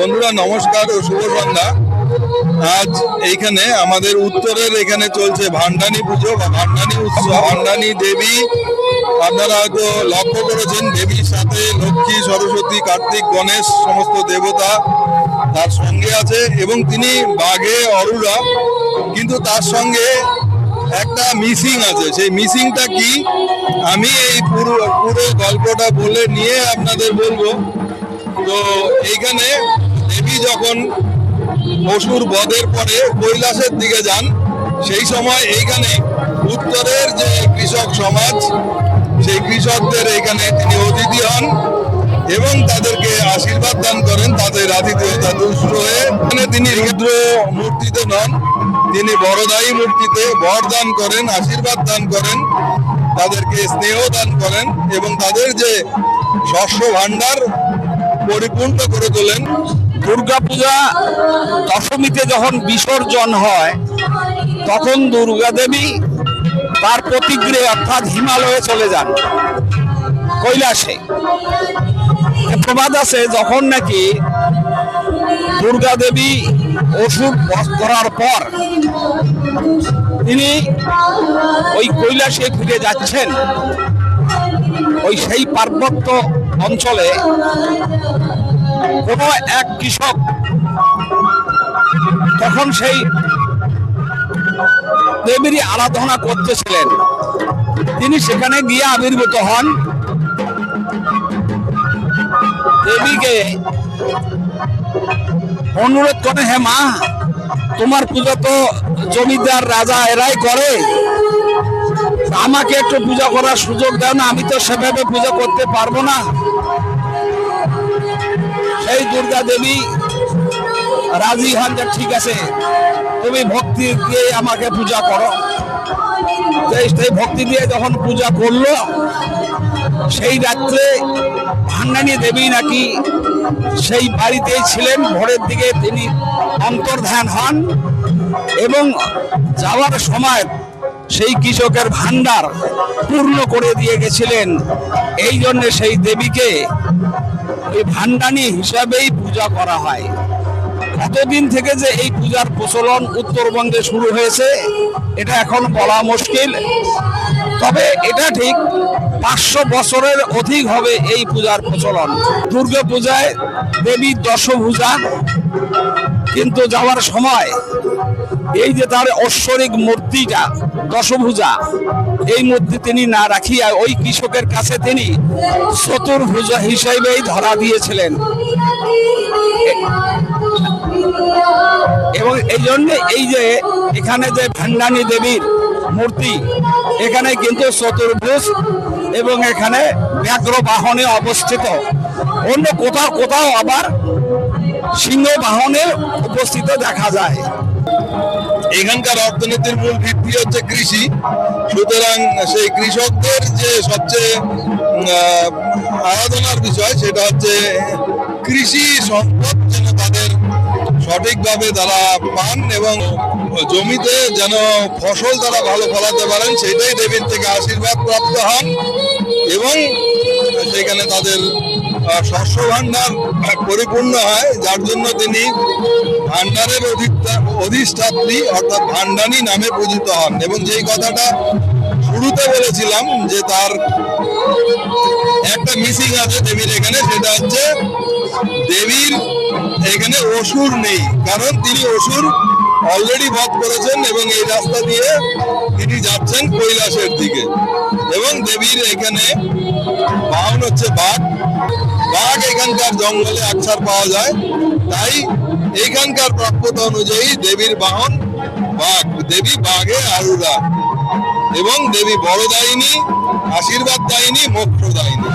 বন্ধুরা, নমস্কার ও শুভ সন্ধ্যা। আজ এইখানে আমাদের উত্তরের এখানে চলছে ভান্ডানি পুজো বা ভান্ডানি উৎসব। ভান্ডানি দেবী, আপনারা হয়তো লক্ষ্য করেছেন, দেবীর সাথে লক্ষ্মী, সরস্বতী, কার্তিক, গণেশ, সমস্ত দেবতা তার সঙ্গে আছে এবং তিনি বাঘে অরুরা। কিন্তু তার সঙ্গে একটা মিসিং আছে। সেই মিসিংটা কি? আমি এই পুরো পুরো গল্পটা বলে নিয়ে আপনাদের বলব। তো এইখানে যখন অসুর বধের পরে কৈলাসের দিকে যান, সেই সময় এইখানে উত্তরের যে কৃষক সমাজ, সেই কৃষকদের এইখানে তিনি অতিথি হন এবং তাদেরকে আশীর্বাদ দান করেন, তাদের আতিথেয়তা দুষ্ট হয়ে এখানে তিনি রুদ্র মূর্তিতে নন, তিনি বড়দায়ী মূর্তিতে বর দান করেন, আশীর্বাদ দান করেন, তাদেরকে স্নেহ দান করেন এবং তাদের যে শস্য ভাণ্ডার পরিপূর্ণ করে তোলেন দুর্গাপূজা দশমীতে যখন বিসর্জন হয়, তখন দুর্গা দেবী তার প্রতিগৃহে অর্থাৎ হিমালয়ে চলে যান, কৈলাসে। প্রবাদ আছে যখন নাকি দুর্গা দেবী অসুর বধ করার পর তিনি ওই কৈলাসে ফিরে যাচ্ছেন। ওই সেই পার্বত্য অঞ্চলে কোনো এক কৃষক তখন সেই দেবীরই আরাধনা করতেছিলেন। তিনি সেখানে গিয়ে আবির্ভূত হন। দেবীকে অনুরোধ করে, হে মা, তোমার পূজা তো জমিদার রাজা এরাই করে। আমাকে একটু পূজা করার সুযোগ দাও না, আমি তো সেভাবে পূজা করতে পারব না। সেই দুর্গা দেবী, রাজি হন যে ঠিক আছে, তুমি ভক্তি দিয়ে আমাকে পূজা করো। সেই ভক্তি দিয়ে যখন পূজা করল, সেই রাত্রে ভান্ডানী দেবী নাকি সেই বাড়িতেই ছিলেন, ভোরের দিকে তিনি অন্তর্ধান হন এবং যাওয়ার সময় সেই কৃষকের ভান্ডার পূর্ণ করে দিয়ে গেছিলেন। এই জন্য সেই দেবীকে ওই ভান্ডানি হিসাবেই পূজা করা হয়। কতদিন থেকে যে এই পূজার প্রচলন উত্তরবঙ্গে শুরু হয়েছে, এটা এখন বলা মুশকিল। তবে এটা ঠিক পাঁচশো বছরের অধিক হবে এই পূজার প্রচলন। দুর্গা পূজায় দেবী দশভূজা, কিন্তু যাওয়ার সময় এই যে তার ঐশ্বরিক মূর্তিটা দশভূজা। এই মধ্যে তিনি না রাখিয়া ওই কৃষকের কাছে তিনি চতুর্ভুজা হিসেবেই ধরা দিয়েছিলেন। এবং এই জন্য এই যে এখানে যে ভান্ডানী দেবীর মূর্তি, এখানে কিন্তু চতুর্ভুজ এবং এখানে ব্যাঘ্র বাহনে অবস্থিত। অন্য কোথাও কোথাও আবার সিংহ বাহনে উপস্থিত দেখা যায়। এখানকার অর্থনীতির মূল ভিত্তি হচ্ছে কৃষি। সুতরাং সেই কৃষকদের যে সবচেয়ে আরাধনার বিষয় সেটা হচ্ছে কৃষি সম্পদ যেন তাদের সঠিকভাবে তারা পান এবং জমিতে যেন ফসল তারা ভালো ফলাতে পারেন, সেটাই দেবীর থেকে আশীর্বাদ প্রাপ্ত হন এবং সেখানে তাদের শস্য ভাণ্ডার পরিপূর্ণ হয়। যার জন্য তিনি অধিষ্ঠা- অধিষ্ঠাত্রী অর্থাৎ ভান্ডানি নামে পূজিত হন। এবং যেই কথাটা শুরুতে বলেছিলাম যে তার একটা মিসিং আছে দেবীর এখানে, সেটা হচ্ছে দেবীর এখানে অসুর নেই। কারণ তিনি অসুর অলরেডি বধ করেছেন এবং এই রাস্তা দিয়ে তিনি যাচ্ছেন কৈলাসের দিকে। এবং দেবীর এখানে বাহন হচ্ছে বাঘ। বাঘ এখানকার জঙ্গলে আকসার পাওয়া যায়। তাই এখানকার প্রাপ্যতা অনুযায়ী দেবীর বাহন বাঘ, দেবী বাঘে আরুরা। এবং দেবী বড়দায়িনী আশীর্বাদ দায়িনী মোক্ষ দায়িনী.